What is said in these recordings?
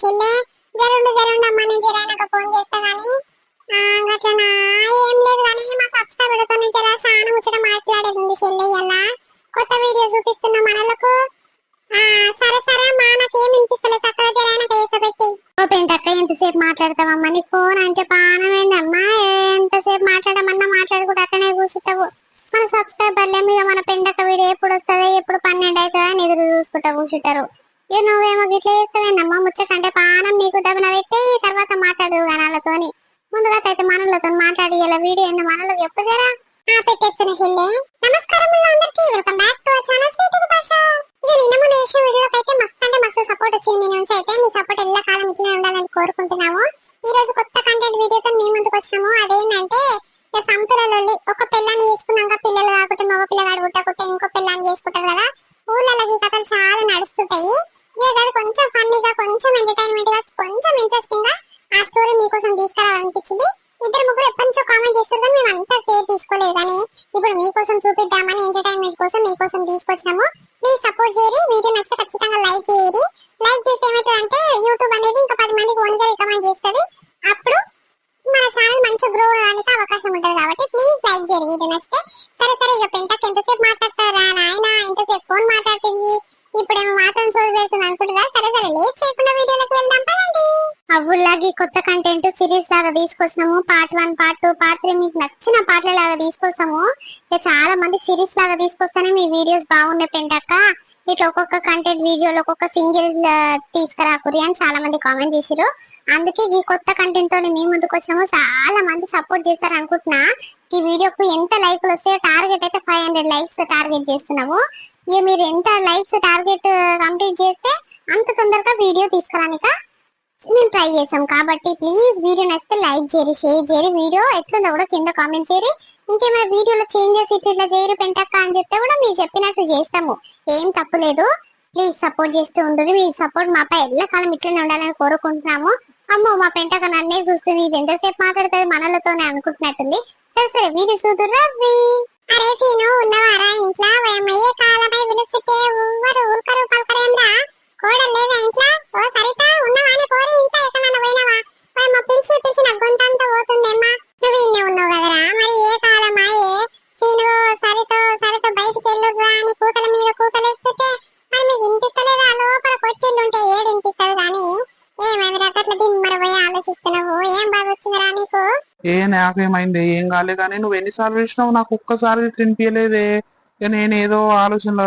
Bismillah. అంటే మస్తు support వచ్చింది మీ నుంచి అయితే మీ సపోర్ట్ ఎల్ల కాలం ఇట్లనే ఉండాలని కోరుకుంటున్నాము ఈ రోజు కొత్త కంటెంట్ వీడియోతో మీ ముందుకు వచ్చినాము అదేంటంటే ఇక సంతులలో ఒక పిల్లని చేసుకున్నాక పిల్లలు కాకుంటే మగ పిల్లగాడు పుట్టకుంటే ఇంకో పిల్లని చేసుకుంటారు కదా ఊళ్ళలో ఈ కథలు చాలా నడుస్తుంటాయి ఇక అది కొంచెం ఫన్నీగా కొంచెం ఎంటర్టైన్మెంట్గా కొంచెం ఇంట్రెస్టింగ్గా ఆ స్టోరీ మీకోసం తీసుకురావాలనిపించింది ఇద్దరు ముగ్గురు ఎప్పటి నుంచో కామెంట్ చేస్తారు కానీ మేము అంతా కేర్ తీసుకోలేదు కానీ ఇప్పుడు మీకోసం చూపిద్దామని ఎంటర్టైన్మెంట్ కోసం మీకోసం తీసుకొచ్చినాము ప్లీజ్ సపోర్ట్ చేయరి వీడియో నచ్చితే ఖచ్చితంగా లైక్ చేయరి లైక్ చేస్తే ఏమవుతుందంటే యూట్యూబ్ అనేది ఇంకా పది మందికి ఓన్గా రికమెండ్ చేస్తుంది అప్పుడు మన ఛానల్ మంచిగా గ్రో అవడానికి అవకాశం ఉంటుంది కాబట్టి ప్లీజ్ లైక్ చేయరు వీడియో నచ్చితే సరే సరే ఇక పెంటకి ఎంతసేపు మాట్లాడతారా నాయన ఎంతసేపు ఫోన్ ఇప్పుడేమో మాత్రం సోది పెడుతుంది అనుకుంటున్నా సరే సరే లేట్ చేయకుండా వీడియోలోకి వెళ్దాం. పదండి. అవ్వులాగి కొత్త కంటెంట్ సిరీస్ లాగా తీసుకొచ్చినాము. Part one part two part three మీకు నచ్చిన పాటల లాగా తీసుకొస్తాము. ఇక చాలా మంది సిరీస్ లాగా తీసుకొస్తేనే మీ వీడియోస్ బాగున్నాయి పెంటక్క ఇట్లా ఒక్కొక్క కంటెంట్ వీడియోలో ఒక్కొక్క సింగిల్ తీసుకురాకురి అని చాలా మంది కామెంట్ చేసిరు అందుకే ఈ కొత్త కంటెంట్తో మీ ముందుకు వచ్చినాము. చాలా మంది సపోర్ట్ చేస్తారు అనుకుంటున్నా. ఈ వీడియోకు ఎంత లైక్లు వస్తే టార్గెట్ అయితే ఫైవ్ హండ్రెడ్ లైక్స్ టార్గెట్ చేస్తున్నాము. ఇక మీరు ఎంత లైక్స్ టార్గెట్ కంప్లీట్ చేస్తే అంత తొందరగా వీడియో తీసుకురానిక మేము ట్రై చేసాం కాబట్టి ప్లీజ్ వీడియో నచ్చితే లైక్ చేయరు షేర్ చేయరు వీడియో ఎట్లుందో కూడా కింద కామెంట్ చేయరు ఇంకేమైనా వీడియోలో చేంజెస్ ఇట్లా ఇట్లా చేయరు పెంటక్క అని చెప్తే కూడా మీరు చెప్పినట్టు చేస్తాము. ఏం తప్పులేదు ప్లీజ్ సపోర్ట్ చేస్తూ ఉండరు మీ సపోర్ట్ మాపై ఎల్లకాలం ఇట్లనే ఉండాలని కోరుకుంటున్నాము. అమ్మో మా పెంటక నన్నే చూస్తుంది. ఇది ఎంతసేపు మాట్లాడుతుంది? మనలతోనే అనుకుంటున్నట్టుంది. సరే సరే వీడియో చూదురా అరే సీను ఉన్నవారా? ఇంట్లో? అయ్యే కాలమై పిలుస్తుంటే ఊరు ఊరుకరు కోడలు లేదా ఇంట్లో? ఓ సరిత ఉన్నవానే పోరు ఇంట్లో ఎక్కడన్నా పోయినావా? పోయి మా పిలిచి పిలిచి నా గొంతంతా పోతుందేమ్మా? నువ్వు ఇన్నే ఉన్నావు కదరా? మరి ఏ కాలమా ఏ సీను? సరిత సరిత బయటికి వెళ్ళురా అని కూతల మీద కూతలేస్తుంటే మరి మీకు వినిపిస్తలేదా? లోపల కొచ్చిళ్ళు ఉంటే ఏడు వినిపిస్తుంది కానీ ఏమైందిరా అట్లా దిమ్మర పోయి ఆలోచిస్తున్నావు? ఏం బాధ వచ్చిందిరా నీకు? ఏ నాకేమైంది? ఏం కాలే కానీ నువ్వు ఎన్నిసార్లు వేసినావు నాకు ఒక్కసారి తినిపించలేదే ఇక నేనేదో ఆలోచన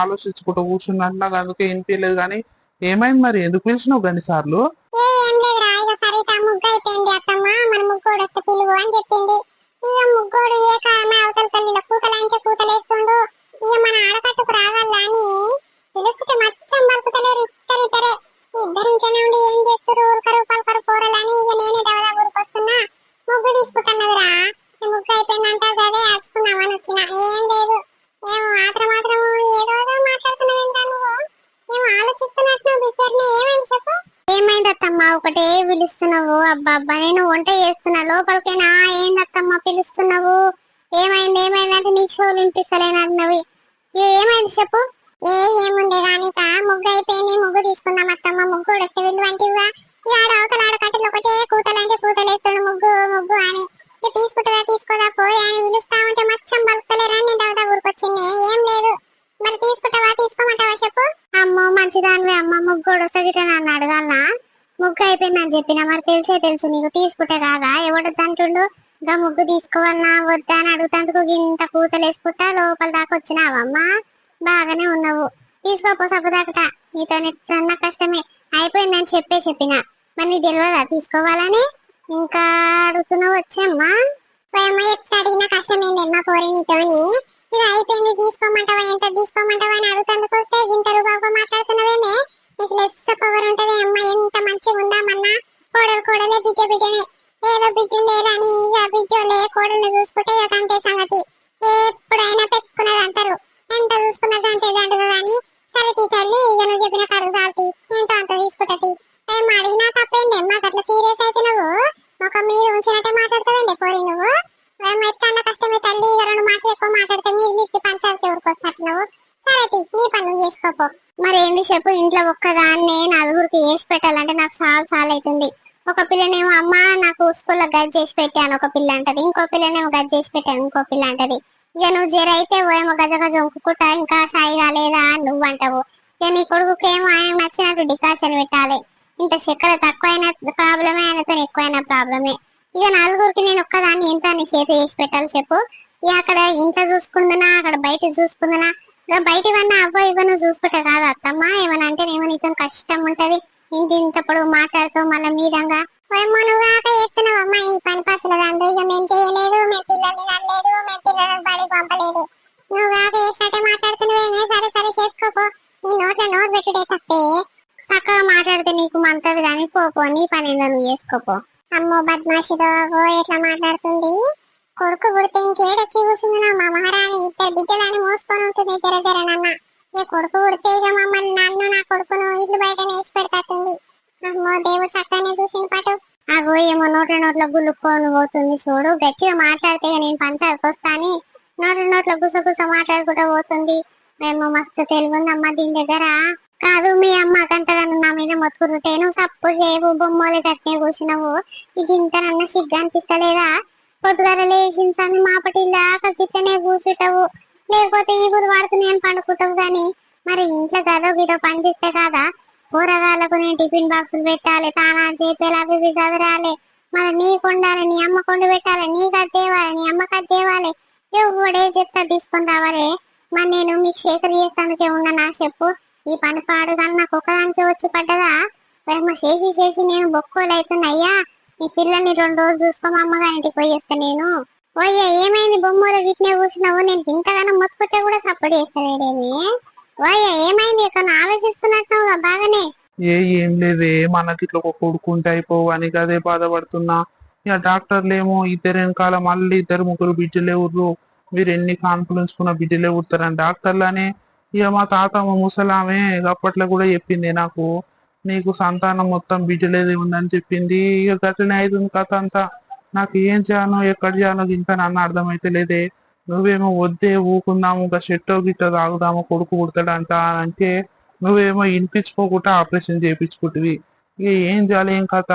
ఆలోచించుకుంటూ కూర్చున్నాను నాకు అందుకే వినిపించలేదు కానీ ఏమైంది మరి? ఎందుకు పిలిచినావు కొన్ని సార్లు? ముగ్గు మన మన ఏం చేస్తారు తీసుకుంటున్నదిరా ముగ్గు అయిపోయిందంటే అదే ఆడుచుకున్నామని వచ్చిన. ఏం లేదు. ఏం మాత్రం మాత్రం ఏదో మాట్లాడుతున్నావు నువ్వు? ఏమో ఆలోచిస్తున్నట్టు బిచ్చర్ని ఏమని చెప్పు? ఏమైంది అత్తమ్మ? ఒకటే పిలుస్తున్నావు. అబ్బా అబ్బా నేను వంట చేస్తున్నా. లోపలికైనా ఏంది అత్తమ్మ పిలుస్తున్నావు? ఏమైంది ఏమైంది అంటే నీకు షోలు వినిపిస్తలేనన్నవి ఏమైంది చెప్పు? ఏ ఏముంది రానిక ముగ్గు అయిపోయింది ముగ్గు తీసుకుందాం అత్తమ్మ. ముగ్గు వస్తే వీళ్ళు వంటివా ఈ ఆడ అవతల ఆడ కట్టెలు ఒకటే కూతలు అంటే కూతలేస్తాడు ముగ్గు ముగ్గు అని. తీసుకుంటుందా తీసుకోదా పోయి అని పిలుస్తా ఉంటే మచ్చం బలుపుతలేరా నేను దవదా ఊరికొచ్చింది. ఏం లేదు. మరి తీసుకుంటావా తీసుకోమంటావా చెప్పు. అమ్మో మంచిదానివే అమ్మ. ముగ్గుడు వస్తుంది నన్ను అడగాలనా? ముగ్గు అయిపోయింది అని చెప్పిన మరి తెలిసే తెలుసు నీకు. తీసుకుంటే కాదా? ఎవడు అంటుండు ఇంకా ముగ్గు తీసుకోవాలనా? వద్దా అని అడుగుతందుకు ఇంత కూతలు వేసుకుంటా లోపల దాకా వచ్చినావమ్మా బాగానే ఉన్నావు. తీసుకోపో సబ్బు దాకట నీతో ఎట్లన్నా కష్టమే. అయిపోయిందని చెప్పే చెప్పిన. మరి నీ తెలియదా తీసుకోవాలని? ఇంకా అడుగుతున్నావు వచ్చామ్మా ఎట్లా అడిగినా కష్టమేందమ్మా పోరే నీతోని. ఇది అయిపోయింది తీసుకోమంటావా ఎంత తీసుకోమంటావా అని అడుగుతందుకు వస్తే ఇంత రూపాయలు మాట్లాడుతున్నావేమే? నీకు లెస్ పవర్ ఉంటది అమ్మ ఎంత మంచిగా ఉందామన్నా. కోడలు కోడలే బిడ్డ బిడ్డనే. ఏదో బిడ్డలు లేరని ఇక బిడ్డలే కోడలు చూసుకుంటే ఇక అంతే సంగతి. ఎప్పుడైనా పెట్టుకున్నది అంటారు. ఎంత చూసుకున్నది అంతే దండదు కానీ సరే తీ తల్లి ఇక నువ్వు చెప్పిన కడుగు చాలుతీ ఎంతో అంత తీసుకుంటది అడిగినా తప్పేంది మాకు అట్లా సీరియస్ అయితే నువ్వు? ఒక మీద ఉంచినట్టే మాట్లాడుతావండి పోరి నువ్వు? మేము ఎట్లా కష్టమే తల్లి రెండు మాటలు ఎక్కువ మాట్లాడితే మీరు మీకు పంచాలకి ఊరికి నువ్వు? సరే తీ, నీ పని నువ్వు చేసుకోపో మరి ఏం ఇంట్లో ఒక్కదాన్నే నలుగురికి వేసి పెట్టాలంటే నాకు చాలా చాలా అవుతుంది. ఒక పిల్లనేమో అమ్మ నాకు స్కూల్లో గది చేసి పెట్టాను ఒక పిల్ల అంటది. ఇంకో పిల్లనేమో గది చేసి పెట్టాను ఇంకో పిల్ల అంటది. ఇక నువ్వు జర అయితే గజ గజ ఒక్కుకుంటా ఇంకా సాయి రాలేదా అని నువ్వు అంటావు. ఇక నీ కొడుకుకేమో ఆయన నచ్చినట్టు డికాషన్ పెట్టాలి. ఇంత చక్కెర తక్కువైన ప్రాబ్లమే ఆయనతో ఎక్కువైన ప్రాబ్లమే ఇక నలుగురికి నేను ఒక్కదాన్ని ఎంత అని చేతి చేసి పెట్టాలి చెప్పు. ఇక అక్కడ ఇంట్లో చూసుకుందునా అక్కడ బయట చూసుకుందునా ఇక బయట ఇవన్నీ అవ్వ ఇవ్వను చూసుకుంటా కాదు అత్తమ్మ. ఏమన్నా అంటే ఏమో నీతో కష్టం ఉంటది. ఇంటి ఇంత పొడుగు మాట్లాడుతూ మళ్ళీ మీదంగా ఏమో నువ్వు కాక చేస్తున్నావు అమ్మ ఈ పని పాసులు దాంట్లో ఇక మేము చేయలేదు మేము పిల్లల్ని కనలేదు మేము పిల్లలకు బడికి పంపలేదు. నువ్వు కాక చేసినట్టే మాట్లాడుతున్నావేమే? సరే సరే చేసుకోపో. నీ నోట్లో నోట్ పెట్టుడే తప్పే. చక్కగా మాట్లాడితే నీకు మంతది కానీ పోపో నీ పని ఏందో నువ్వు చేసుకోపో. అమ్మో బద్మాషిదో ఎట్లా మాట్లాడుతుంది? కొడుకు పుడితే ఇంకేడెక్కి కూర్చుంది మా మహారాణి? ఇద్దరు బిడ్డలని మోసుకొని ఉంటుంది జర జర నన్న. ఇక కొడుకు పుడితే ఇక మమ్మల్ని నన్ను నా కొడుకును ఇల్లు బయట వేసి పెడతాతుంది అమ్మో దేవుడు చక్కగానే చూసిన పాటు. అగో ఏమో నోట్ల నోట్ల గుల్లుకొని పోతుంది చూడు. గట్టిగా మాట్లాడితే నేను పంచాలకు వస్తాని నోట్ల నోట్ల గుస గుస మాట్లాడుకుంటూ పోతుంది. మేము మస్తు తెలుగుందమ్మా దీని దగ్గర. కాదు మీ అమ్మ కంటగాను నా మీద మొత్తుకుంటే నువ్వు సప్పు చేయవు బొమ్మలు కట్టినే కూర్చున్నావు. ఇది ఇంతనన్నా సిగ్గు అనిపిస్తలేదా? పొద్దుగాల లేచిన సమయం మాపటి దాకా కూర్చుంటావు. లేకపోతే ఈ గురు వాడుతూ నేను పండుకుంటావు కానీ మరి ఇంట్లో గదో గిదో పనిచేస్తే కదా? కూరగాయలకు నేను టిఫిన్ బాక్సులు పెట్టాలి తానా చేపేలా అవి చదరాలి. మరి నీ కొండాలి నీ అమ్మ కొండ పెట్టాలి నీ అది తేవాలి నీ అమ్మ అది తేవాలి ఎవడే చెప్తా తీసుకొని రావాలి మరి నేను మీకు శేఖర్ చేస్తానికే ఉన్నా నా చెప్పు? ఈ పని పాడు నాకు ఒకదానికి వచ్చి పడ్డదా? ఏమో చేసి చేసి నేను బొక్కోలు అవుతున్నాయ్యా నీ పిల్లల్ని రెండు రోజులు చూసుకో మా అమ్మగారింటికి పోయేస్తా నేను. ఓయ్యా ఏమైంది? బొమ్మలు వీటినే కూర్చున్నావు. నేను ఇంతగానో మొత్తుకొచ్చా కూడా సపోర్ట్ చేస్తానేమి ఓయ్యా ఏమైంది? ఇక్కడ ఆలోచిస్తున్నట్టుగా బాగానే. ఏ ఏం లేదే. మనకి ఇట్లా ఒక కొడుకుంటే అయిపోవు అని కదే బాధపడుతున్నా. ఇక డాక్టర్లేమో ఇద్దరు వెనకాల మళ్ళీ ఇద్దరు ముగ్గురు బిడ్డలే ఊర్రు. మీరు ఎన్ని కాన్ఫిడెన్స్ ఉన్న బిడ్డలే ఊరుతారని డాక్టర్లనే ఇక మా తాత మా ముసలామె అప్పట్లో కూడా చెప్పింది నాకు నీకు సంతానం మొత్తం బిడ్డలేదే ఉందని చెప్పింది. ఇక గట్లనే అవుతుంది కథ అంతా. నాకు ఏం చేయాలో ఎక్కడ చేయాలో ఇంకా నన్ను అర్థమైతే లేదే. నువ్వేమో వద్దే ఊకుందాము ఇంకా షెట్టో గిట్టో తాగుదాము కొడుకు కుడతాడంట అని అంటే నువ్వేమో వినిపించుకోకుండా ఆపరేషన్ చేయించుకుంటువి. ఇక ఏం చేయాలి ఏం కథ?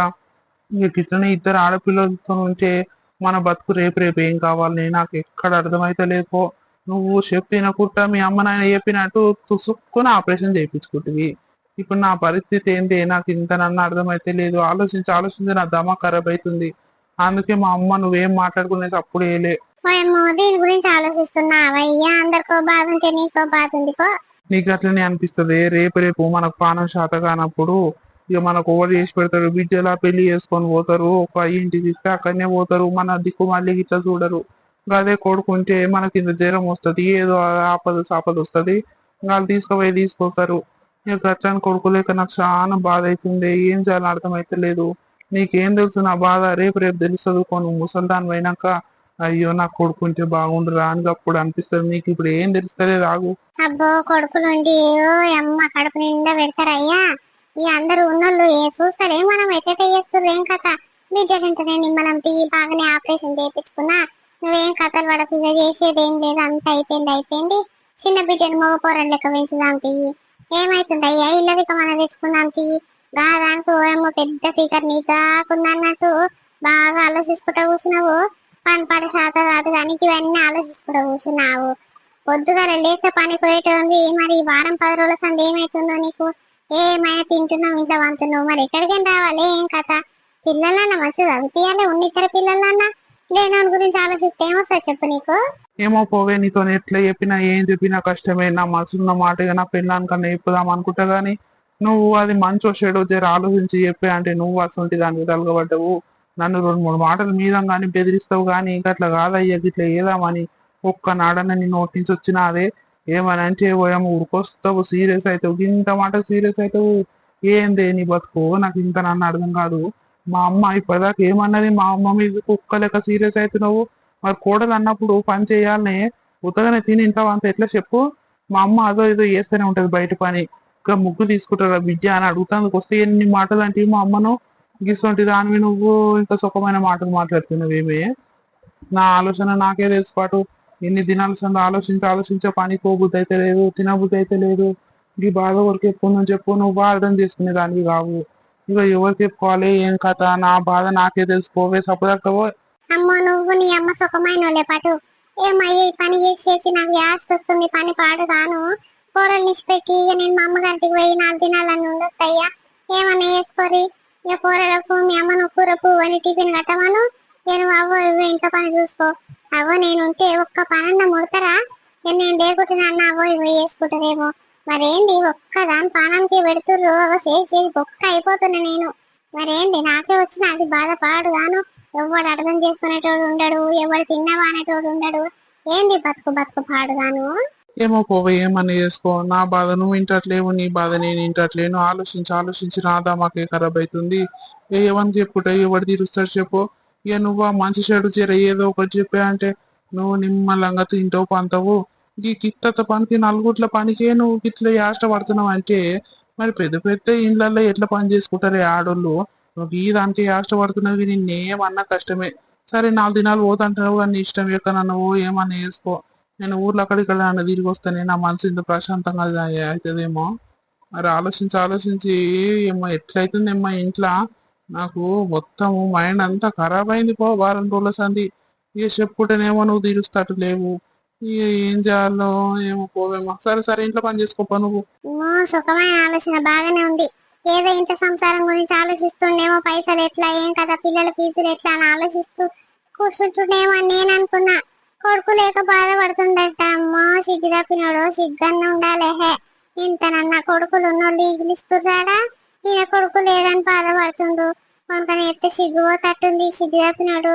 ఇక గిట్లనే ఇద్దరు ఆడపిల్లలతో ఉంటే మన బతుకు రేపు రేపు ఏం కావాలి? నాకు ఎక్కడ అర్థమైతే లేకో నువ్వు చెప్పినకుంటా మీ అమ్మ నాయన చెప్పినట్టు తుసుక్కుని ఆపరేషన్ చేయించుకుంటువి. ఇప్పుడు నా పరిస్థితి ఏంటి? నాకు ఇంత నన్ను అర్థమైతే లేదు. ఆలోచించి ఆలోచించి నా దమ ఖరాబ్ అవుతుంది అందుకే మా అమ్మ నువ్వేం మాట్లాడుకునేది అప్పుడు వేయలే ఓయమ్మో దీని గురించి ఆలోచిస్తున్నావయ్యా అందరికో బాధ ఉంటే నీకో బాధ అట్లనే అనిపిస్తుంది. రేపు రేపు మనకు పానం శాత కానప్పుడు ఇక మనకు ఓవర్ చేసి పెడతారు? బిడ్డలా పెళ్ళి చేసుకొని పోతారు. ఒక ఇంటికి ఇస్తే అక్కడనే పోతారు. మన దిక్కు మళ్ళీ ఇట్లా చూడరు. అదే కొడుకుంటే మనకి ఇంత జ్వరం వస్తుంది ఏదో ఆపద సాపద వస్తుంది. వాళ్ళు తీసుకుపోయి తీసుకొస్తారు. ఇక గట్లని కొడుకులేక నాకు చాలా బాధ అవుతుంది ఏం చేయాలో అర్థమైతలేదు. నీకేం తెలుసు నా బాధ? రేపు రేపు తెలుస్తుంది కొన్ని ముసల్దాన్ పోయినాక అయ్యో నాకు కొడుకుంటే బాగుండు అని అప్పుడు అనిపిస్తుంది. నీకు ఇప్పుడు ఏం తెలుస్తుంది రాగు. అబ్బో కొడుకులుండి అమ్మ కడుపు నిండా పెడతారయ్యా. ఈ అందరు ఉన్నోళ్ళు ఏ చూస్తారే మనం ఎట్ట చేస్తారు ఏం కథ. మీ నిమ్మలం తీయి బాగానే ఆపరేషన్ చేయించుకున్నా. నువ్వేం కథలు పడకు ఇక చేసేది ఏం లేదు అంత అయిపోయింది అయిపోయింది. చిన్న బిడ్డను మగ పోరని లెక్క పెంచుదాం తీయి ఏమైతుంది? అయ్యా ఇల్లదిక మనం తెచ్చుకుందాం తీయి దాదానికి ఏమో పెద్ద ఫిగర్ నీ కాకుందన్నట్టు బాగా ఆలోచించుకుంటా కూర్చున్నావు. పని పడ శాత కాదు కానీ ఇవన్నీ ఆలోచించుకుంటా కూర్చున్నావు. పొద్దుగా లేస్తే పని పోయేటోంది. మరి వారం పది రోజుల సంది ఏమైతుందో నీకు? ఏమైనా తింటున్నావు ఇంత వంతున్నావు మరి ఎక్కడికైనా రావాలి ఏం కథ? పిల్లలన్నా మంచిగా చదివియాలి ఉన్న ఇద్దరు పిల్లలన్నా. దాని గురించి ఆలోచిస్తే ఏమొస్తా చెప్పు నీకు? ఏమో పోవే నీతో ఎట్లా చెప్పినా ఏం చెప్పినా కష్టమే. నా మనసున్న మాట నా పెళ్ళానికన్నా చెప్పుదాం అనుకుంటా గానీ నువ్వు అది మంచో చెడో జర ఆలోచించి చెప్పే అంటే నువ్వు అసలు దానికి తలగబడ్డవు నన్ను రెండు మూడు మాటలు మీద కానీ బెదిరిస్తావు కానీ ఇంకా అట్లా కాదయ్యా ఇట్లా ఏదామని ఒక్క నాడన నీ నోటి నుంచి వచ్చిన అదే. ఏమని అంటే ఏమో ఉరికొస్తావు సీరియస్ అవుతావు ఇంత మాట సీరియస్ అవుతావు ఏందే నీ బతుకు? నాకు ఇంత నన్ను అర్థం కాదు. మా అమ్మ ఇప్పటిదాకా ఏమన్నది? మా అమ్మ మీద కుక్క లెక్క సీరియస్ అవుతున్నావు? మరి కోడలు అన్నప్పుడు పని చేయాలనే ఉత్తగానే తిని ఇంటావు అంత ఎట్లా చెప్పు. మా అమ్మ అదో ఏదో చేస్తూనే ఉంటది బయట పని. ఇంకా ముగ్గు తీసుకుంటారా విద్య అని అడుగుతానికి వస్తే ఎన్ని మాటలు అంటే మా అమ్మను గిసొంటి దానివి నువ్వు ఇంకా సుఖమైన మాటలు మాట్లాడుతున్నావు ఏమే? నా ఆలోచన నాకే తెలుసు పాటు. ఎన్ని దినాల సంది ఆలోచించి ఆలోచించే పని పోబుద్ధి అయితే లేదు తినబుద్ధి అయితే లేదు. ఈ బాధ వరకు ఎప్పుడు నుంచి చెప్పు. నువ్వు అర్థం చేసుకునే దానికి కావు. ఇక ఎవరు చెప్పుకోవాలి ఏం కథ నా బాధ నాకే తెలుసుకోవే సపోదక్కవో అమ్మో నువ్వు నీ అమ్మ సుఖమైన పాటు. ఏమయ్యే పని చేసి చేసి నాకు యాస్ట్ వస్తుంది పని పాడు కాను కూరలు నిష్పెట్టి ఇక నేను మా అమ్మగారికి పోయి నాలుగు దినాలని ఉండొస్తాయ్యా. ఏమన్నా వేసుకోరి ఇక కూరలకు మీ అమ్మ నువ్వు కూర పువ్వు అని టిఫిన్ కట్టమను. నేను అవ్వో ఇవ్వ ఇంట్లో పని చూసుకో. అవ్వ నేను ఉంటే ఒక్క పనన్న ముడతారా? ఇక నేను లేకుంటున్నా అన్న అవ్వ ఇవ్వ వేసుకుంటారేమో మరేంది ఒక్క దాని పానానికి పెడుతుర్రు చేసి చేసి బొక్క అయిపోతున్నా నేను. మరేంది నాకే వచ్చిన అది బాధపాడు గాను. ఎవడు అర్థం చేసుకునేటోడు ఉండడు ఎవడు తిన్నవా అనేటోడు ఉండడు. ఏంది బతుకు బతుకు పాడుగాను ఏమో పోవే ఏమన్నా చేసుకో. నా బాధ నువ్వు ఇంటట్లేవు నీ బాధ నేను ఇంటట్లేను. ఆలోచించి ఆలోచించి నాదా మాకే ఖరాబ్ అవుతుంది ఏ ఎవరిని చెప్పుట ఎవడు తీరుస్తాడు చెప్పు. ఇక నువ్వు? ఆ మంచి చెడు చేర ఏదో ఒకటి చెప్పా అంటే నువ్వు నిమ్మలంగా తింటావు పంతవు. ఈ కిత్తత పనికి నలుగుట్ల పనికే నువ్వు గిట్ల యాష్ట పడుతున్నావు అంటే మరి పెద్ద పెద్ద ఇండ్లలో ఎట్లా పని చేసుకుంటారే ఆడోళ్ళు? నువ్వు ఈ దానికి యాష్ట పడుతున్నావు నిన్నేమన్నా కష్టమే. సరే నాలుగు దినాలు పోతుంటావు కానీ ఇష్టం ఇష్టం నన్ను నువ్వు ఏమన్నా వేసుకో నేను ఊర్లో అక్కడికి అన్న తిరిగి వస్తానే నా మనసు ఇంత ప్రశాంతంగా అవుతుందేమో మరి ఆలోచించి ఆలోచించి ఏమో ఎట్లయితుందేమో ఇంట్లో? నాకు మొత్తం మైండ్ అంతా ఖరాబ్ అయింది పో వారం రోజుల సంది ఇక చెప్పుకుంటేనేమో నువ్వు తీరుస్తాటు లేవు. ఏం చేయాలో ఏమో పోవేమో. సరే సరే ఇంట్లో పని చేసుకోపో నువ్వు. సుఖమైన ఆలోచన బాగానే ఉంది. ఏదో ఇంత సంసారం గురించి ఆలోచిస్తుండేమో పైసలు ఎట్లా ఏం కదా పిల్లల ఫీజులు ఎట్లా అని ఆలోచిస్తూ కూర్చుంటుండేమో అని నేను అనుకున్నా. కొడుకు లేక బాధపడుతుండట అమ్మో సిగ్గు తప్పినోడు సిగ్గన్న ఉండాలే హే. ఇంతనన్న కొడుకులు ఉన్నోళ్ళు ఈగిలిస్తున్నాడా ఈయన కొడుకు లేడని బాధపడుతుండు. కొనుకొని ఎత్తే సిగ్గు తట్టుంది సిగ్గు తప్పినాడు.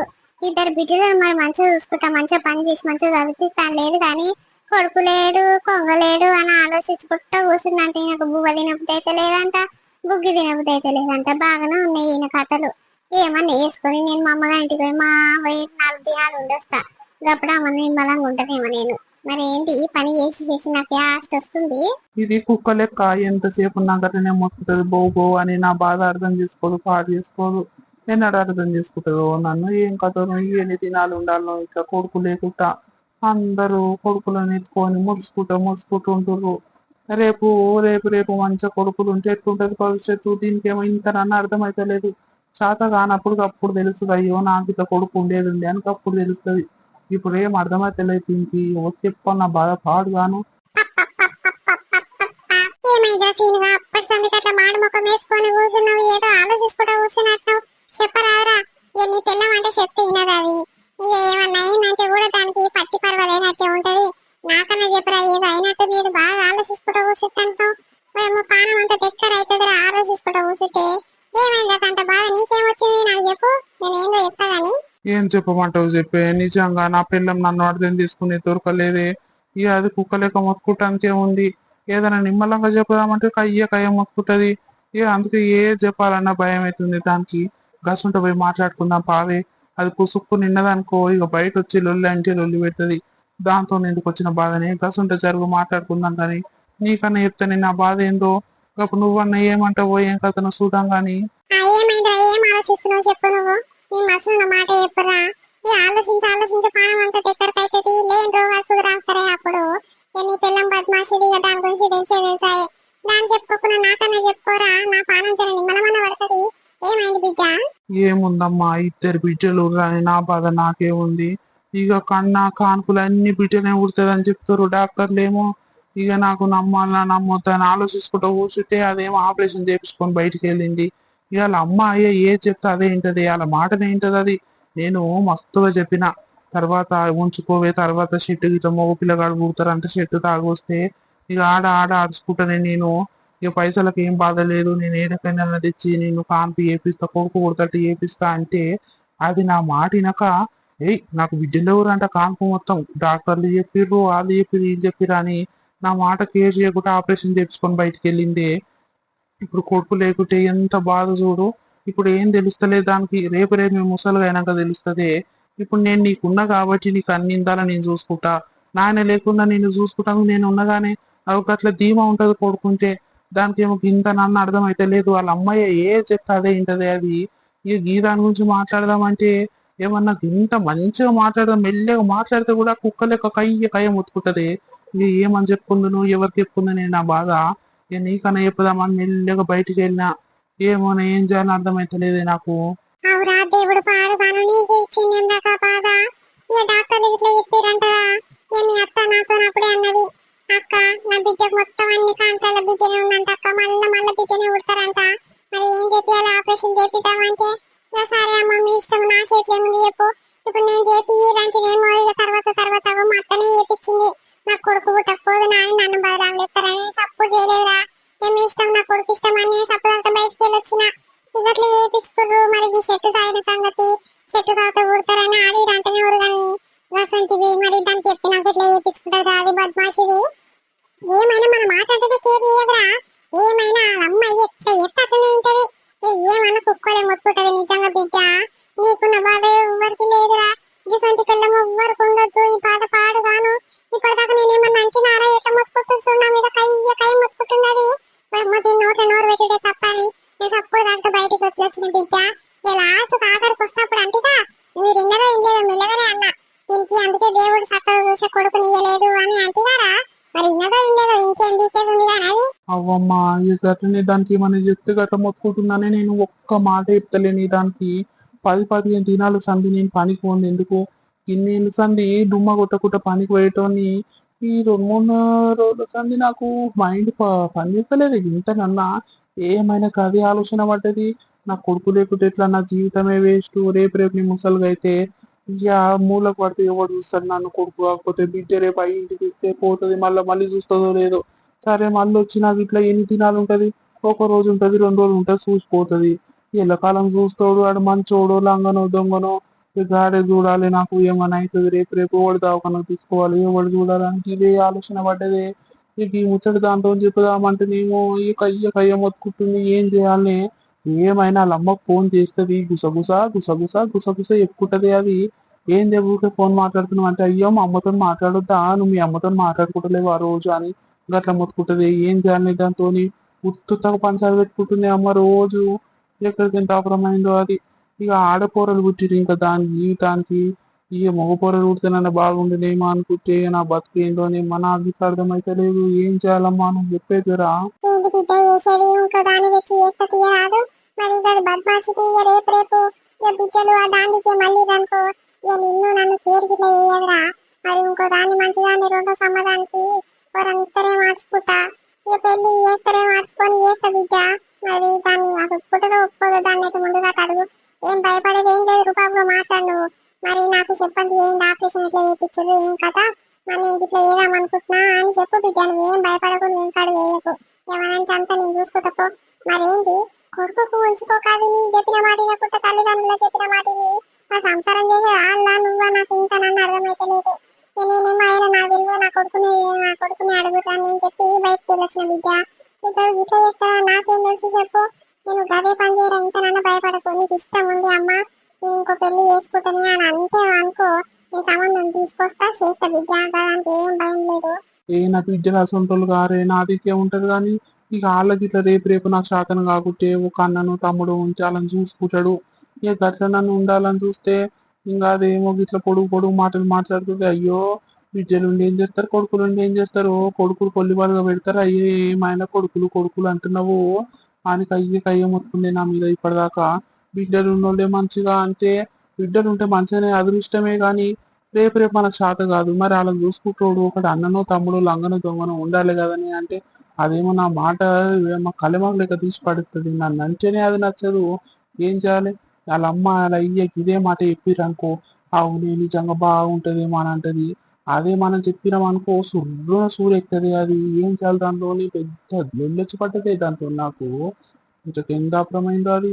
ఇద్దరు బిడ్డలను మరి మంచిగా చూసుకుంటా మంచిగా పని చేసి మంచిగా చదివిస్తాను లేదు కానీ కొడుకు లేడు కొంగలేడు అని ఆలోచించుకుంటూ కూర్చుందంటే. ఈయనకు బువ్వ తినబుద్ధి అయితే లేదంట బుగ్గి తినబుద్ధి అయితే లేదంట. బాగానే ఉన్నాయి ఈయన కథలు. ఏమన్నా వేసుకొని నేను మా అమ్మగా ఇంటికి పోయి మా పోయి నాలుగు దినాలు ఉండొస్తా. గప్పుడు అమ్మ నిమ్మలంగా నేను. మరి ఏంటి ఈ పని చేసి చేసి నాకు యాస్ట్ వస్తుంది? ఇది కుక్క లెక్క. ఎంతసేపు ఉన్నాకనే మొత్తుకుంటది బో బో అని నా బాధ అర్థం చేసుకోదు పాడు చేసుకోదు. ఎన్నడూ అర్థం చేసుకుంటుందో నన్ను ఏం కథను ఎన్ని దినాలు ఉండాలో ఇట్లా కొడుకు లేకుండా అందరూ కొడుకులను ఎత్తుకొని ముడుచుకుంటూ ముడుచుకుంటూ రేపు రేపు రేపు మంచిగా కొడుకులు ఉంటే ఎట్లుంటది భవిష్యత్తు? దీనికి ఏమో ఇంత నన్ను అర్థమైతే లేదు చేత కానప్పుడు అప్పుడు తెలుస్తుంది అయ్యో నాకు ఇట్లా కొడుకు ఉండేది ఉంది అని అప్పుడు తెలుస్తుంది. ఇప్పుడు ఏం అర్థమైతే లేదు దీనికి. ఎవరు నా బాధ పాడుగాను ఏమైందా సీనుగా అప్పటి సంగతి అట్లా మాడు ముఖం వేసుకొని కూర్చున్నావు ఏదో ఆలోచించుకుంటా కూర్చున్నట్టు చెప్పరాదురా. ఇక నీ పిల్లం అంటే చెప్తే వినదు ఇక ఏమన్నా అయిందంటే కూడా దానికి పట్టి పర్వాలేనట్టే ఉంటది. నాకన్నా చెప్పరా ఏదో అయినట్టు నేను బాగా ఆలోచించుకుంటూ కూర్చుంటాను మేము పానం అంతా దగ్గర అవుతుందిరా ఆలోచించుకుంటూ కూర్చుంటే. ఏమైందా అంత బాధ నీకేమొచ్చింది? నాకు చెప్పు. నేనేందో చెప్తా గానీ. ఏం చెప్పమంటావు చెప్పే? నిజంగా నా పిల్లం నన్ను అర్థం తీసుకుని దొరకలేదే. ఇక అది కుక్క లెక్క మొత్తుకుంటానికే ఉంది. ఏదైనా నిమ్మలంగా చెప్పదామంటే కయ్య కయ్య మొత్తుకుంటది. ఇక అందుకే ఏ చెప్పాలన్నా భయం అవుతుంది దానికి. గసుంట పోయి మాట్లాడుకుందాం పావే. అది పుసుక్కు నిన్నదనుకో ఇక బయట వచ్చి లొల్లి అంటే లొల్లి పెడుతుంది. దాంతో ఎందుకు వచ్చిన బాధని. గసుంట జరుగు మాట్లాడుకుందాం కానీ నీకన్నా చెప్తాను నా బాధ ఏందో? అప్పుడు నువ్వన్నా ఏమంటావో ఏం కథను చూద్దాం కానీ ఏం ఆలోచించి ఆలోచించి పానం అంతా దగ్గరకు లేని రోగాలు సుధరాస్తారే అప్పుడు? నీ పిల్లం బద్మాషిది దాని గురించి తెలిసే తెలిసాయి దాన్ని చెప్పుకోకుండా నాకన్నా చెప్పుకోరా? నా పానం జర నిమ్మలమన్న పడుతుంది. ఏమైంది బిడ్డ? ఏముందమ్మా ఇద్దరు బిడ్డలు కానీ నా బాధ నాకే ఉంది. ఇక కన్నా కానుకలు అన్ని బిడ్డనే ఉడతాదని చెప్తారు. డాక్టర్లేమో ఇక నాకు నమ్మాలా నమ్మొద్దని ఆలోచించుకుంటూ కూర్చుంటే అదేమో ఆపరేషన్ చేపించుకొని బయటికి వెళ్ళింది ఇక వాళ్ళ అమ్మ అయ్యే ఏది చెప్తే అదే ఏంటది వాళ్ళ మాటనే ఏంటది అది. నేను మస్తుగా చెప్పిన. తర్వాత ఉంచుకోవే తర్వాత షెట్టు గిట్ల మగ పిల్లగాడు పుడతారంటే షెట్టు తాగొస్తే ఇక ఆడ ఆడ ఆడుచుకుంటానే నేను. ఇక పైసలకు ఏం బాధ లేదు. నేను ఏడకైనా తెచ్చి నేను కాన్పు ఏపిస్తా కొడుకు కొడతట్టు ఏపిస్తా అంటే అది నా మాట వినక ఏయ్ నాకు బిడ్డలు ఎవరంట కాన్పు మొత్తం. డాక్టర్లు చెప్పిర్రు వాళ్ళు చెప్పిర్రు ఏం చెప్పిర్రు అని నా మాట కేర్ చేయకుండా ఆపరేషన్ చేపించుకొని బయటికి వెళ్ళిందే. ఇప్పుడు కొడుకు లేకుంటే ఎంత బాధ చూడు. ఇప్పుడు ఏం తెలుస్తలేదు దానికి. రేపు రేపు మేము ముసలుగా అయినాక తెలుస్తుంది. ఇప్పుడు నేను నీకున్నా కాబట్టి నీకు అన్ని ఇందాల నేను చూసుకుంటా. నాయన లేకుండా నేను చూసుకుంటాను. నేను ఉన్నగానే అవి అట్లా ధీమా ఉంటుంది కొడుకుంటే. దానికి ఏమో ఇంత నన్ను అర్థమైతే లేదు. వాళ్ళ అమ్మాయి ఏ చెప్తే అదే అది. ఇక గీ దాని గురించి మాట్లాడదామంటే ఏమన్నా ఇంత మంచిగా మాట్లాడదాం మెల్లగా మాట్లాడితే కూడా కుక్క లెక్క కయ్య కయ్య ముత్తుకుంటది. ఇక ఏమని చెప్పుకుందును ఎవరికి చెప్పుకుందు నా బాధ. ఇక నీకన్నా చెప్పుదామని మెల్లగా బయటికి వెళ్ళినా. ఏమో నా ఏం చేయాలని అర్థమైతలేదు నాకు. అవురా దేవుడు పాడుగాను నీకు ఇచ్చింది ఎందాక బాధ. డాక్టర్లు ఇట్లా చెప్పారంట మీ అత్త నాతో అప్పుడే అన్నది. అక్క నా బిడ్డకు మొత్తం అన్ని కాంతాల బిడ్డనే ఉందంట అక్క. మళ్ళీ మళ్ళీ బిడ్డనే ఉడతారంట మరి ఏం చెప్పాలి ఆపరేషన్ చేపిద్దామంటే ఇక సరే అమ్మ మీ ఇష్టం నా చేతిలో ఏముంది చెప్పు. ఇప్పుడు నేను చేపి రంచినేమో ఇక తర్వాత తర్వాత అవ్వ మా అత్తనే చేపించింది నా కొడుకు పుట్టకపోదు నాని నన్ను బదరాలు చెప్తారని సపోర్ట్ చేయలేదురా. ఏమి ఇష్టం నా కొడుకు ఇష్టం అని సపోర్ట్ అంతా బయటికి వెళ్ళొచ్చినా. ఇక అట్లా మరి ఈ చెట్టు తాగిన సంగతి చెట్టు తాత ఊడతారని ఆడి రంటనే ఊరు కానీ వసంతివి మరి దానికి చెప్పినాక ఇట్లా చేపించుకుంటారా అది బద్మాషివి? ఏమైనా మనం మాట కేర్ చేయదురా ఏమైనా వాళ్ళ అమ్మాయి ఎట్లా ఎట్ట అట్లనే ఉంటది? ఏమన్నా కుక్కోలే మొత్తుకుంటది నిజంగా బిడ్డ? నీకున్న బాధ ఎవరికి లేదురా. గిసంటి పిల్లము ఎవ్వరికి ఉండొద్దు ఈ బాధ పాడుగాను. ఇప్పటిదాకా నేనేమన్నా అంచనారా? ఎట్లా మొత్తుకుంటుంది నా మీద కై కై మొత్తుకుంటున్నది? మరి దీని నోట్ల నోరు పెట్టుడే తప్పని. నేను సప్పుడు దాంట్లో బయటకు వచ్చి వచ్చిన బిడ్డ. ఇక లాస్ట్ ఆఖరికి వస్తే అప్పుడు అంతేగా మీరు ఇన్నరో ఏం లేదు మెల్లగానే అన్నా. దీనికి అందుకే దేవుడు చక్కగా చూసే కొడుకుని ఇయ్యలేదు అని అంతేగారా మరి ఇన్నదో ఇన్నదో ఇంకేం డీకేది ఉంది కానీ అవ్వమ్మా ఇక అట్లనే దానికి మన చెప్తే గట్ల మొత్తుకుంటున్నానే నేను ఒక్క మాట చెప్తలేని దానికి పది పదిహేను దినాలు సంధి నేను పనికి పోను ఎందుకు? ఇన్నేళ్ళు సంధి దుమ్మ కొట్టకుండా పనికి పోయేటోని ఈ రెండు మూడు రోజుల సంధి నాకు మైండ్ పని చేస్తలేదు ఇంతకన్నా. ఏమైనా కది ఆలోచన పడ్డది? నా కొడుకు లేకుంటే ఎట్లా నా జీవితమే వేస్ట్? రేపు రేపు నీ ముసలుగా అయితే ఇక మూలకు పడితే ఎవడు చూస్తాడు? నన్ను కొడుకు కాకపోతే బిడ్డ రేపు అయ్యి ఇంటికి ఇస్తే పోతుంది మళ్ళీ మళ్ళీ చూస్తుందో లేదో. సరే మళ్ళీ వచ్చి నాకు ఇట్లా ఎన్ని దినాలు ఉంటది? ఒక రోజు ఉంటుంది రెండు రోజులు ఉంటుంది చూసిపోతుంది. ఎల్లకాలం చూస్తాడు ఆడు మంచోడు లంగనో దొంగనో గాడే చూడాలి నాకు ఏమైనా అవుతుంది? రేపు రేపు ఎవడు దావకన్నా తీసుకోవాలి ఎవడు చూడాలని ఇదే ఆలోచన పడ్డదే. ఇక ఈ ముచ్చట దాంతో చెప్పుదామంటే నేను ఈ కయ్య కయ్య మొత్తుకుంటుంది ఏం చేయాలి? ఏమైనా వాళ్ళమ్మ ఫోన్ చేస్తుంది గుసగుస గుసగుస గుసగుస ఎక్కుంటది అది. ఏం ఊరికే ఫోన్ మాట్లాడుతున్నావు అంటే అయ్యో మా అమ్మతో మాట్లాడొద్దా? నువ్వు మీ అమ్మతో మాట్లాడుకుంటలేవు ఆ రోజు అని గట్ల మొత్తుకుంటది. ఏం చేయాలి దాంతో ఉత్తుత్తగా పంచాలు పెట్టుకుంటుంది అమ్మ రోజు. ఎక్కడికి ఎంత అప్రమైందో అది. ఇక ఆడపోరలు పుట్టిరు ఇంకా దాని జీవితానికి. ఇక మగపోరలు పుడితేనన్నా బాగుండేనేమో అనుకుంటే నా బతుకు అని నాకు ఇట్లా అర్థమైతే లేదు ఏం చేయాలమ్మా నువ్వు చెప్పేదిరా మరి ఇక అది ఇక రేపు రేపు. ఇక పిచ్చలు ఆ దానికి మళ్ళీ అనుకో ఇక నిన్ను నన్ను చేరుకునే చేయదురా. మరి ఇంకో దాన్ని మంచిదాన్ని రెండో సమ్మదానికి వరం ఇస్తారే మార్చుకుంటా. ఇక పెళ్ళి చేస్తారే మార్చుకొని చేస్తా బిడ్డ. మరి దాన్ని నాకు ఒప్పుకుంటుందో ఒప్పుకోదో దాన్ని అయితే ముందుగా అడుగు ఏం భయపడేది ఏం లేదు. రూపాయలు మాట్లాడు. మరి నాకు చెప్పండి ఏం ఆపరేషన్ ఇట్లా చేయించదు ఏం కథ? మరి నేను ఇట్లా ఏదామనుకుంటున్నా అని చెప్పు బిడ్డ. నువ్వు ఏం భయపడకు నేను కాడు వేయకు ఎవరంటే అంతా నేను చూసుకుంటపో మరేంటి కొడుకుకు ఉంచుకోకాది నేను చెప్పిన మాట వినకుండా తల్లిదండ్రుల చెప్పిన మాటని ఆ సంసారం చేసే వాళ్ళ నువ్వా నాకు ఇంకా నన్ను అర్థమైతే లేదు నేనేమో ఆయన నా విలువ నా కొడుకుని నా కొడుకుని అడుగుతాను నేను చెప్పి బయటకు వెళ్ళొచ్చిన బిడ్డ. ఇద్దరు ఇట్లా చేస్తా నాకేం తెలుసు చెప్పు. నేను గదే పని చేయరా ఇంకా నన్ను భయపడకు. నీకు ఇష్టం ఉంది అమ్మ. నేను ఇంకో పెళ్ళి చేసుకుంటాను అని అంతే అనుకో నేను సంబంధం తీసుకొస్తా చేస్తా బిడ్డ. దానికి ఏం భయం లేదు. ఏ నా బిడ్డలు అసొంటోళ్ళు గారే నా దిక్కే ఉంటది కానీ ఇక వాళ్ళకి ఇట్లా రేపు రేపు నాకు శాతను కాకుంటే ఒక అన్నను తమ్ముడు ఉంచాలని చూసుకుంటాడు. ఇక గట్ల నన్ను ఉండాలని చూస్తే ఇంకా అదేమో ఇట్లా పొడుగు పొడుగు మాటలు మాట్లాడుతుంది అయ్యో విద్యలు ఉండి ఏం చేస్తారు కొడుకులు ఉండి ఏం చేస్తారు? కొడుకులు కొల్లిబాలుగా పెడతారు. అయ్యే ఏమైనా కొడుకులు కొడుకులు అంటున్నావు? ఆయనకి అయ్యే కయ్య వస్తుండే నా మీద ఇప్పటిదాకా. బిడ్డలు ఉన్నోళ్ళే మంచిగా అంటే బిడ్డలు ఉంటే మంచిగానే అదృష్టమే కానీ రేపు రేపు మనకు శాత కాదు. మరి వాళ్ళని చూసుకుంటాడు. ఒకటి అన్ననో తమ్ముడు లంగనో దొంగనో ఉండాలి కదని అంటే అదేమో నా మాట ఏమో కలమకు లెక్క తీసి పడుతుంది. నన్ను అంటేనే అది నచ్చదు. ఏం చేయాలి? వాళ్ళ అమ్మ వాళ్ళ అయ్యకి ఇదే మాట చెప్పిరనుకో. అనుకో అవునే నిజంగా బాగుంటదేమో అని అంటది. అదే మనం చెప్పినాం అనుకో సుర్రున సూరెక్తది అది. ఏం చేయాలి దాంట్లోని? పెద్ద లొల్లొచ్చి పడ్డదే దాంతో నాకు. కొంచెం కింద అప్రమైందో అది?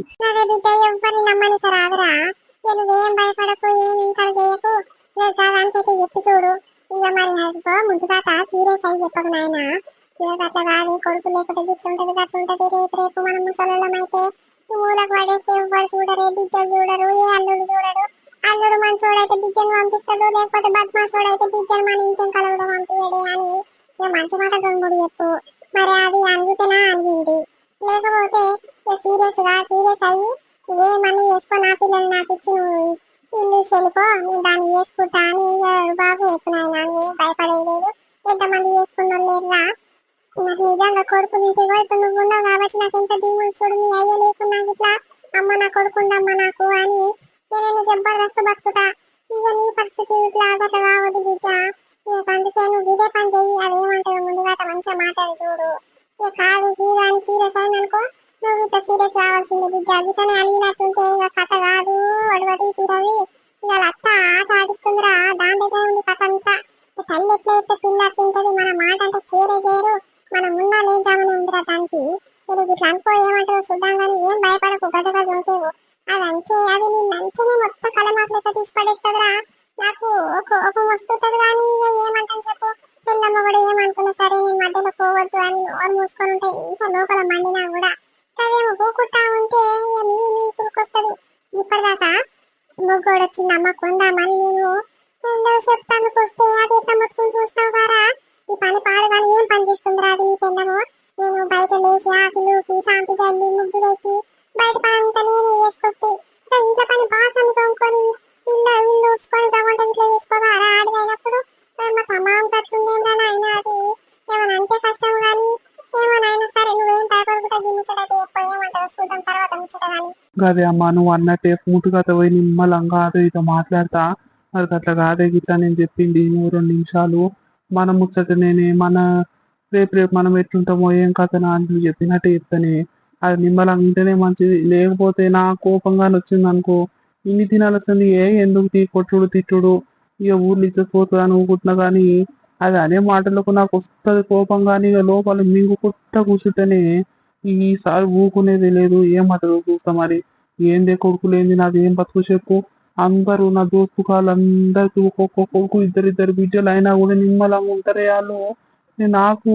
నువ్వేం భయపడకు ఇంకా చేయకు. కాదానికైతే చెప్పి చూడు. ఇక మరి నాకు ముందుగా సీరియస్ అయి చెప్పకు నాయన. ఇక గట్ల కాదు కొడుకు లేకపోతే గిట్ల ఉంటది గట్ల ఉంటది రేపు రేపు మనం ముసలోళ్ళం అయితే ఊళ్ళకు పడేస్తే ఎవ్వరు చూడరు బిడ్డలు చూడరు ఏ అల్లుడు చూడడు. అల్లుడు మంచోడైతే బిడ్డను పంపిస్తాడు లేకపోతే బద్మాసోడైతే బిడ్డను మన ఇంటి కలవడం పంపించడే అని ఇక మంచి మాట దొంగడు చెప్పు. మరి అది అందుతేనా అనిగింది. లేకపోతే సీరియస్గా సీరియస్ అయ్యి నువ్వేమని వేసుకో నా పిల్లలు నాకు ఇచ్చి నువ్వు ఇల్లు చెల్లిపో నేను దాన్ని వేసుకుంటా అని బాబు చెప్పినాయన నువ్వేం భయపడేది లేదు ఎంతమంది చేసుకున్న లేరురా నాకు నిజంగా కొడుకు నుంచి ఇప్పుడు నువ్వు ఉన్నావు కాబట్టి నాకు ఎంత దీములు చూడు మీ అయ్య లేకున్నా ఇట్లా అమ్మ నా కొడుకుందమ్మ నాకు అని నేను జబర్దస్త్ బతుకుతా ఇక నీ పరిస్థితి ఇట్లా అట్లా కావద్దు బిడ్డ ఇక అందుకే నువ్వు ఇదే పని చెయ్యి అదేమంటావు ముందుగా మంచిగా మాట్లాడి చూడు ఇక కాదు హీరో అని సీరియస్ అయింది అనుకో నువ్వు ఇట్లా సీరియస్ రావాల్సింది బిడ్డ అందుకని అడిగినట్టుంటే ఇక కథ కాదు అడవది తీరవి ఇక అత్త ఆట ఆడిస్తుందిరా దాని దగ్గర ఉంది కథ అంతా తల్లి ఎట్లా ఎట్లా పిల్ల తింటది మన మాట అంటే చేరే చేరు మనం ముందా లేచామని ఉందిరా దానికి నేను ఇట్లా అనుకో ఏమంటావు చూద్దాం కానీ ఏం భయపడకు గజగా చూసేవు అది అంచే అది నీ నంచనే మొత్తం కలమాటలతో తీసి పడేస్తుందిరా నాకు ఒక వస్తుంది కానీ ఇక ఏమంటాను చెప్పు. పిల్లమ్మ కూడా ఏమనుకున్నా సరే నేను మధ్యలో పోవద్దు అని నోరు మూసుకొని ఉంటే ఇంత లోపల మండినా కూడా. అదేమో పోకుంటా ఉంటే ఇక మీ మీ కురుకొస్తుంది ఇప్పటిదాకా ముగ్గుడు వచ్చింది అమ్మ కొందామని నేను రెండో చెప్తాను కానీ అమ్మా నువ్వు అన్నట్టే స్మూత్గా పోయి నిమ్మలంగా అదో ఇదో మాట్లాడతా. అది అట్లా కాదే ఇట్లా నేను చెప్పింది. నువ్వు రెండు నిమిషాలు మన ముచ్చట నేనే మన రేపు రేపు మనం ఎట్లుంటామో ఏం కథ నా అని నువ్వు చెప్పినట్టే చెప్తానే. అది నిమ్మలంగా ఉంటేనే మంచిది. లేకపోతే నా కోపంగా వచ్చింది అనుకో ఇన్ని తినాల్సింది ఏ ఎందుకు తీ కొట్టుడు తిట్టుడు? ఇక ఊర్లు ఇచ్చకపోతున్నా నువ్వు కుట్టినా కానీ అది అనే మాటలకు నాకు వస్తుంది కోపం కానీ ఇక లోపల మింగు కొత్త కూర్చుంటేనే ఈసారి ఊకునేది లేదు. ఏం మాటలు చూస్తా మరి? ఏందే కొడుకులేంది? నాది ఏం బతుకు చెప్పు. అందరూ నా దోస్తు అందరికి ఒక్కొక్క కొడుకు ఇద్దరిద్దరు బిడ్డలు అయినా కూడా నిమ్మలంగా ఉంటారే వాళ్ళు. నేను నాకు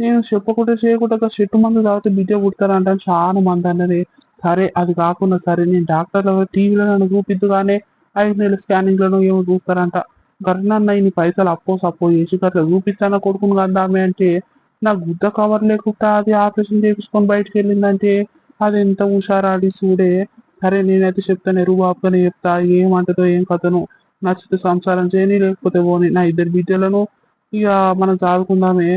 నేను చెప్పకుండా చేయకుండా చెట్టు మందు తాగితే బిడ్డ పుడతారంట చాలా మంది అన్నది. సరే అది కాకుండా సరే నేను డాక్టర్ల టీవీలో నన్ను చూపిద్దు కానీ ఐదు నెలల స్కానింగ్లను ఏమో చూస్తారంట. గర్నన్న ఇన్ని పైసలు అప్పో సప్పో చేసి గట్లా చూపించాన కొడుకుని కదామే అంటే? నా గుద్ద కవర్ లేకుండా అది ఆపరేషన్ చేపించుకొని బయటకు వెళ్ళిందంటే? అదెంత హుషారాడి సూడే సరే నేనైతే చెప్తాను ఎరువు బాబుగానే చెప్తా ఏమంటదో ఏం కథను నచ్చితే సంసారం చేయని లేకపోతే పోని. నా ఇద్దరు బిడ్డలను ఇక మనం చదువుకుందామే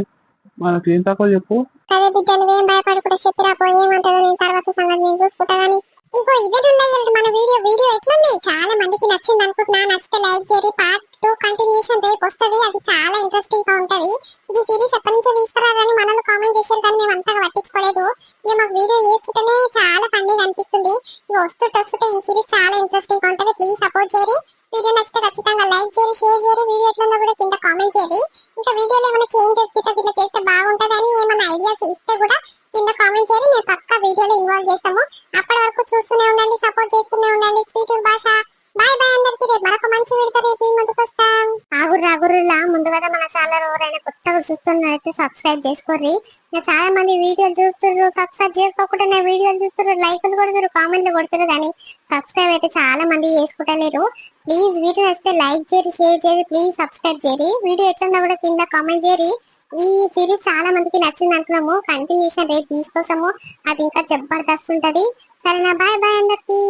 మనకి ఏం తక్కువ చెప్పు. సరే బిడ్డ నువ్వేం భయపడకుండా చెప్పిరా పోయేమంటావు నేను తర్వాత సంగతి నేను చూసుకుంటా కానీ ఇగో ఇదే ఉన్నాయి మన వీడియో వీడియో ఎట్లుంది? చాలా మందికి నచ్చింది అనుకుంటున్నా. నచ్చితే లైక్ చేయండి. పార్ట్ టూ కంటిన్యూషన్ రేపు వస్తుంది. అది చాలా ఇంట్రెస్టింగ్గా ఉంటది. ఈ సిరీస్ ఎప్పటి నుంచో తీసుకురాదని మనల్ని కామెంట్ చేశారు. కానీ మేము అంతగా పట్టించుకోలేదు. ఇక మాకు వీడియో చేస్తుంటేనే చాలా ఫన్నీగా అనిపిస్తుంది. ఇక వస్తుంటే వస్తుంటే ఈ సిరీస్ చాలా ఇంట్రెస్టింగ్గా ఉంటది. ప్లీజ్ సపోర్ట్ చేయండి. సబ్స్క్రైబ్ చేసుకోర్రి. చాలా మంది వీడియోలు చూస్తున్నారు సబ్స్క్రైబ్ చేసుకోకుండా నా వీడియోలు చూస్తున్నారు లైకులు కొడుతున్నారు కామెంట్లు కొడుతున్నారు కానీ సబ్స్క్రైబ్ అయితే చాలా మంది చేసుకుంటలేరు. ప్లీజ్ వీడియో వస్తే లైక్ చేయరు షేర్ చేయరు ప్లీజ్ సబ్స్క్రైబ్ చేయరు వీడియో ఎట్లుందో కూడా కింద కామెంట్ చేయరు ఈ సిరీస్ చాలా మందికి నచ్చింది అంటున్నాము. కంటిన్యూషన్ రేపు తీసుకోసము అది ఇంకా జబర్దస్త్ ఉంటది. సరేనా బాయ్ బాయ్ అందరికి.